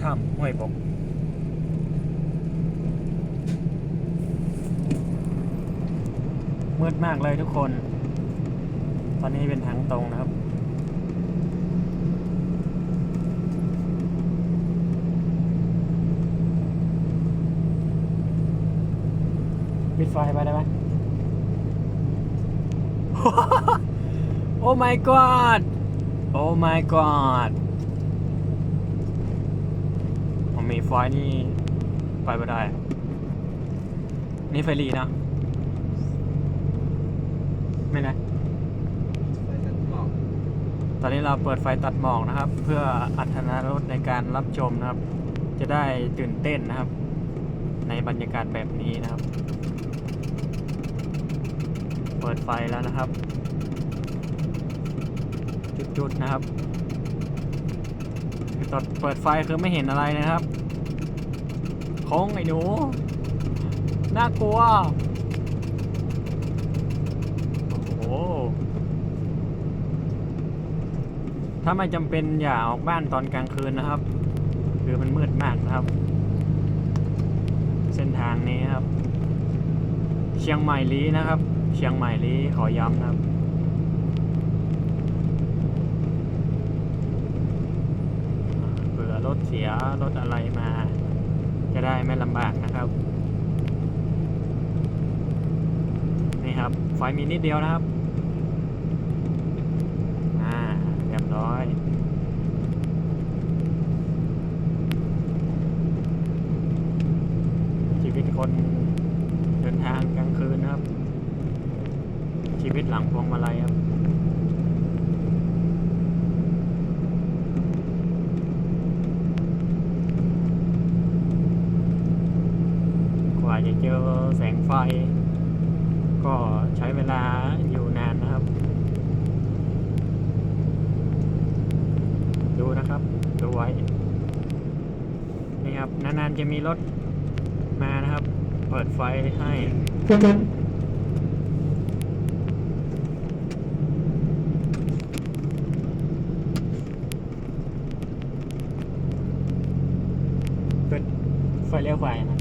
ถ้ำห้วยบกมืดมากเลยทุกคน ตอนนี้เป็นทางตรงนะครับ ปิดไฟไปได้ไหม โอ้ my god โอ้ my god ผมมีไฟนี่ ไปไม่ได้ นี่ไฟรีนะ ไม่นะไปตัดหมอกตอนนี้เราเปิดไฟตัดหมอกนะครับ เพื่ออัธนารสในการรับชมนะครับ จะได้ตื่นเต้นนะครับ ในบรรยากาศแบบนี้นะครับ ปิดไฟแล้วนะครับ จุดๆนะครับคือตอนเปิดไฟคือไม่เห็นอะไรนะครับโค้งไอ้หนู น่ากลัว โอ้โห ถ้าไม่จำเป็นอย่าออกบ้านตอนกลางคืนนะครับ คือมันมืดมากนะครับ เส้นทางนี้ครับ เชียงใหม่ลีนะครับ เชียงใหม่ลีขอย้ำนะครับ เผื่อรถเสียรถอะไรมา จะได้ไม่ลำบากนะครับ นี่ครับ ไฟมีนิดเดียวนะครับ อ่าเรียบร้อยชีวิตคนเดินทางกลางคืนนะครับ ชีวิตหลังพวงมาลัยครับกว่าจะเจอแสงไฟ ก็ใช้เวลาอยู่นานนะครับ ดูนะครับ ดูไว้ นี่ครับ นานๆจะมีรถมานะครับ เปิดไฟให้ เปิดไฟเลี้ ยวขวานะ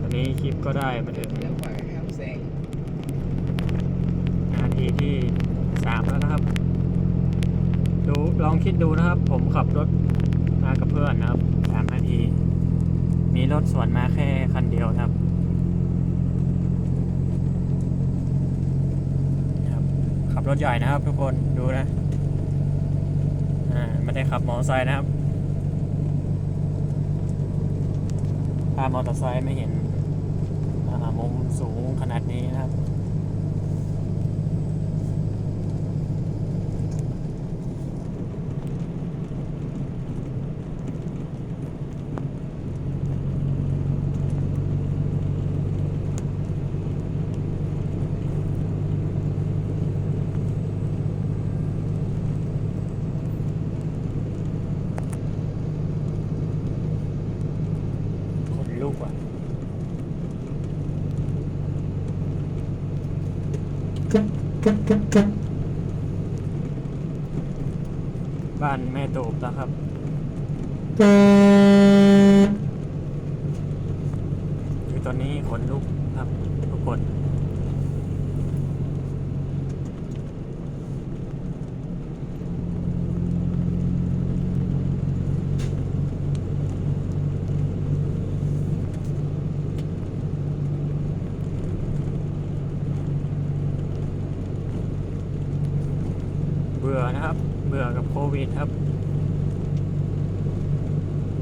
ตอนนี้คลิปก็ได้มาถึงเลี้ยวขวาห้ามแซงนาทีที่สามแล้วนะครับ ดูลองคิดดูนะครับ ผมขับรถมากับเพื่อนนะครับสามนาที มีรถสวนมาแค่คันเดียวนะครับครับขับรถใหญ่นะครับทุกคนดูนะ อ่าไม่ได้ขับมอเตอร์ไซค์นะครับภาพมอเตอร์ไซค์ไม่เห็นมุมสูงขนาดนี้นะครับ คนลุกอะ บ้านแม่ตูบนะครับคือตอนนี้ขนลุกครับทุกคน นะครับ เบื่อกับโควิดครับ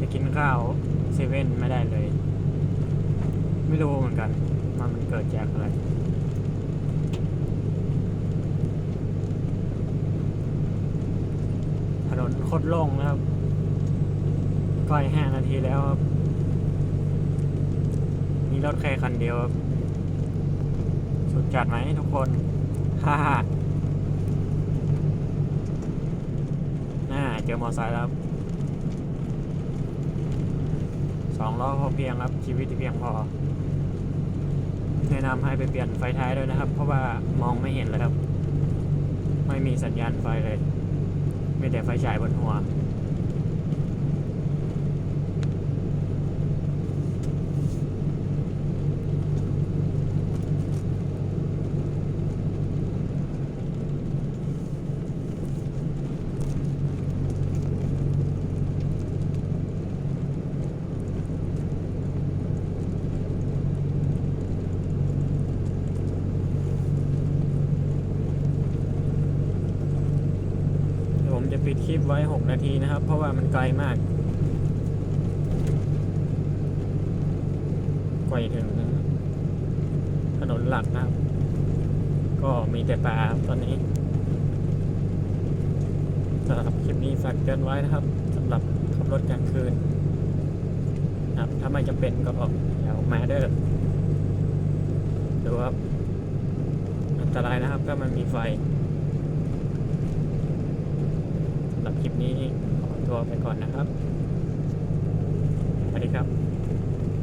จะกินข้าวเซเว่นไม่ได้เลย ไม่รู้เหมือนกันมันเกิดจากอะไรถนนโคตรโล่งนะครับใกล้ห้านาทีแล้วครับ มีรถแค่คันเดียวครับ สุดจัดไหมทุกคนฮ่า แกมอไซค์แล้วสองล้อพอเพียงครับ ชีวิตที่เพียงพอแนะนำให้ไปเปลี่ยนไฟท้ายด้วยนะครับ เพราะว่ามองไม่เห็นเลยครับ ไม่มีสัญญาณไฟเลย มีแต่ไฟฉายบนหัว ไว้6นาทีนะครับ เพราะว่ามันไกลมากไกลถึงถนนหลักนะครับ ก็มีแต่ป่าครับตอนนี้สำหรับคลิปนี้ฝากเตือนไว้นะครับสำหรับขับรถกลางคืนนะครับ ถ้าไม่จำเป็นก็อย่าออกมาเด้อดูครับอันตรายนะครับถ้ามันมีไฟ สำหรับคลิป นี้ขอตัวไปก่อนนะครับสวัสดีครับ